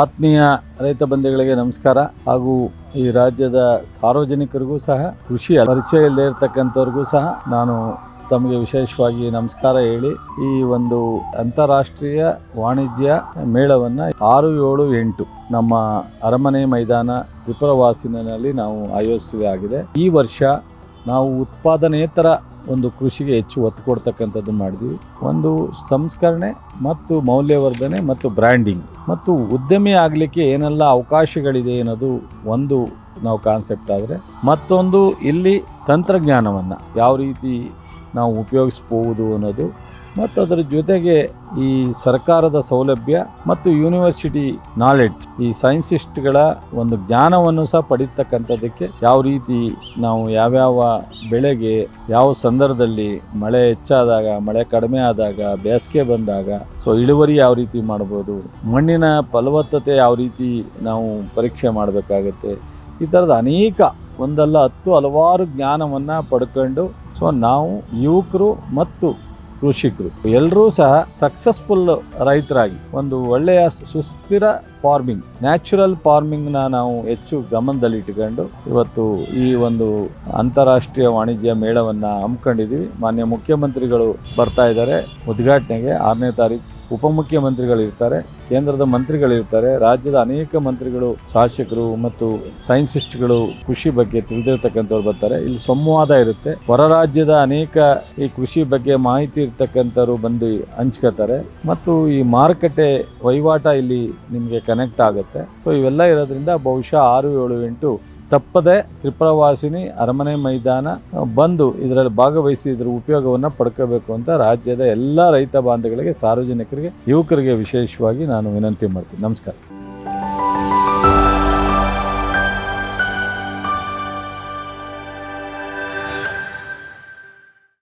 ಆತ್ಮೀಯ ರೈತ ಬಂಧುಗಳಿಗೆ ನಮಸ್ಕಾರ. ಹಾಗೂ ಈ ರಾಜ್ಯದ ಸಾರ್ವಜನಿಕರಿಗೂ ಸಹ, ಕೃಷಿ ಪರಿಚಯ ಇಲ್ಲದೆ ಇರತಕ್ಕಂಥವ್ರಿಗೂ ಸಹ ನಾನು ತಮಗೆ ವಿಶೇಷವಾಗಿ ನಮಸ್ಕಾರ ಹೇಳಿ, ಈ ಒಂದು ಅಂತಾರಾಷ್ಟ್ರೀಯ ವಾಣಿಜ್ಯ ಮೇಳವನ್ನು ಆರು ಏಳು ಎಂಟು ನಮ್ಮ ಅರಮನೆ ಮೈದಾನ ತ್ರಿಪುರವಾಸಿನಲ್ಲಿ ನಾವು ಆಯೋಜಿಸಲಾಗಿದೆ ಈ ವರ್ಷ ನಾವು ಉತ್ಪಾದನೇತರ ಒಂದು ಕೃಷಿಗೆ ಹೆಚ್ಚು ಒತ್ತು ಕೊಡ್ತಕ್ಕಂಥದ್ದು ಮಾಡಿದ್ವಿ. ಒಂದು ಸಂಸ್ಕರಣೆ ಮತ್ತು ಮೌಲ್ಯವರ್ಧನೆ ಮತ್ತು ಬ್ರ್ಯಾಂಡಿಂಗ್ ಮತ್ತು ಉದ್ಯಮಿ ಆಗಲಿಕ್ಕೆ ಏನೆಲ್ಲ ಅವಕಾಶಗಳಿದೆ ಅನ್ನೋದು ಒಂದು ನಾವು ಕಾನ್ಸೆಪ್ಟ್ ಆದರೆ, ಮತ್ತೊಂದು ಇಲ್ಲಿ ತಂತ್ರಜ್ಞಾನವನ್ನು ಯಾವ ರೀತಿ ನಾವು ಉಪಯೋಗಿಸ್ಬೋದು ಅನ್ನೋದು ಮತ್ತು ಅದರ ಜೊತೆಗೆ ಈ ಸರ್ಕಾರದ ಸೌಲಭ್ಯ ಮತ್ತು ಯೂನಿವರ್ಸಿಟಿ ನಾಲೆಡ್ಜ್ ಈ ಸೈನ್ಸಿಸ್ಟ್ಗಳ ಒಂದು ಜ್ಞಾನವನ್ನು ಸಹ ಪಡೀತಕ್ಕಂಥದ್ದಕ್ಕೆ ಯಾವ ರೀತಿ ನಾವು ಯಾವ್ಯಾವ ಬೆಳೆಗೆ ಯಾವ ಸಂದರ್ಭದಲ್ಲಿ ಮಳೆ ಹೆಚ್ಚಾದಾಗ, ಮಳೆ ಕಡಿಮೆ ಆದಾಗ, ಬೇಸಿಗೆ ಬಂದಾಗ, ಸೊ ಇಳುವರಿ ಯಾವ ರೀತಿ ಮಾಡ್ಬೋದು, ಮಣ್ಣಿನ ಫಲವತ್ತತೆ ಯಾವ ರೀತಿ ನಾವು ಪರೀಕ್ಷೆ ಮಾಡಬೇಕಾಗತ್ತೆ, ಈ ಥರದ ಅನೇಕ ಒಂದಲ್ಲ ಹತ್ತು ಹಲವಾರು ಜ್ಞಾನವನ್ನು ಪಡ್ಕೊಂಡು, ಸೊ ನಾವು ಯುವಕರು ಮತ್ತು ಕೃಷಿಕರು ಎಲ್ಲರೂ ಸಹ ಸಕ್ಸಸ್ಫುಲ್ ರೈತರಾಗಿ, ಒಂದು ಒಳ್ಳೆಯ ಸುಸ್ಥಿರ ಫಾರ್ಮಿಂಗ್ ನ್ಯಾಚುರಲ್ ಫಾರ್ಮಿಂಗ್ನ ನಾವು ಹೆಚ್ಚು ಗಮನದಲ್ಲಿಟ್ಟುಕೊಂಡು ಇವತ್ತು ಈ ಒಂದು ಅಂತಾರಾಷ್ಟ್ರೀಯ ವಾಣಿಜ್ಯ ಮೇಳವನ್ನು ಹಮ್ಮಿಕೊಂಡಿದ್ದೀವಿ. ಮಾನ್ಯ ಮುಖ್ಯಮಂತ್ರಿಗಳು ಬರ್ತಾ ಇದ್ದಾರೆ. ಉದ್ಘಾಟನೆಗೆ ಆರನೇ ತಾರೀಕು ಉಪಮುಖ್ಯಮಂತ್ರಿಗಳು ಇರ್ತಾರೆ ಕೇಂದ್ರದ ಮಂತ್ರಿಗಳಿರ್ತಾರೆ, ರಾಜ್ಯದ ಅನೇಕ ಮಂತ್ರಿಗಳು, ಶಾಸಕರು ಮತ್ತು ಸೈನ್ಸಿಸ್ಟ್ಗಳು ಕೃಷಿ ಬಗ್ಗೆ ತಿಳಿದಿರ್ತಕ್ಕಂಥವ್ರು ಬರ್ತಾರೆ. ಇಲ್ಲಿ ಸಂವಾದ ಇರುತ್ತೆ. ಹೊರ ರಾಜ್ಯದ ಅನೇಕ ಈ ಕೃಷಿ ಬಗ್ಗೆ ಮಾಹಿತಿ ಇರ್ತಕ್ಕಂಥವ್ರು ಬಂದು ಹಂಚ್ಕೋತಾರೆ ಮತ್ತು ಈ ಮಾರುಕಟ್ಟೆ ವಹಿವಾಟ ಇಲ್ಲಿ ನಿಮಗೆ ಕನೆಕ್ಟ್ ಆಗುತ್ತೆ. ಸೊ ಇವೆಲ್ಲ ಇರೋದ್ರಿಂದ ಬಹುಶಃ ಆರು ಏಳು ಎಂಟು ತಪ್ಪದೆ ತ್ರಿಪುರವಾಸಿನಿ ಅರಮನೆ ಮೈದಾನ ಬಂದು ಇದರಲ್ಲಿ ಭಾಗವಹಿಸಿ ಇದರ ಉಪಯೋಗವನ್ನು ಪಡ್ಕೋಬೇಕು ಅಂತ ರಾಜ್ಯದ ಎಲ್ಲ ರೈತ ಬಾಂಧವಗಳಿಗೆ, ಸಾರ್ವಜನಿಕರಿಗೆ, ಯುವಕರಿಗೆ ವಿಶೇಷವಾಗಿ ನಾನು ವಿನಂತಿ ಮಾಡ್ತೀನಿ. ನಮಸ್ಕಾರ.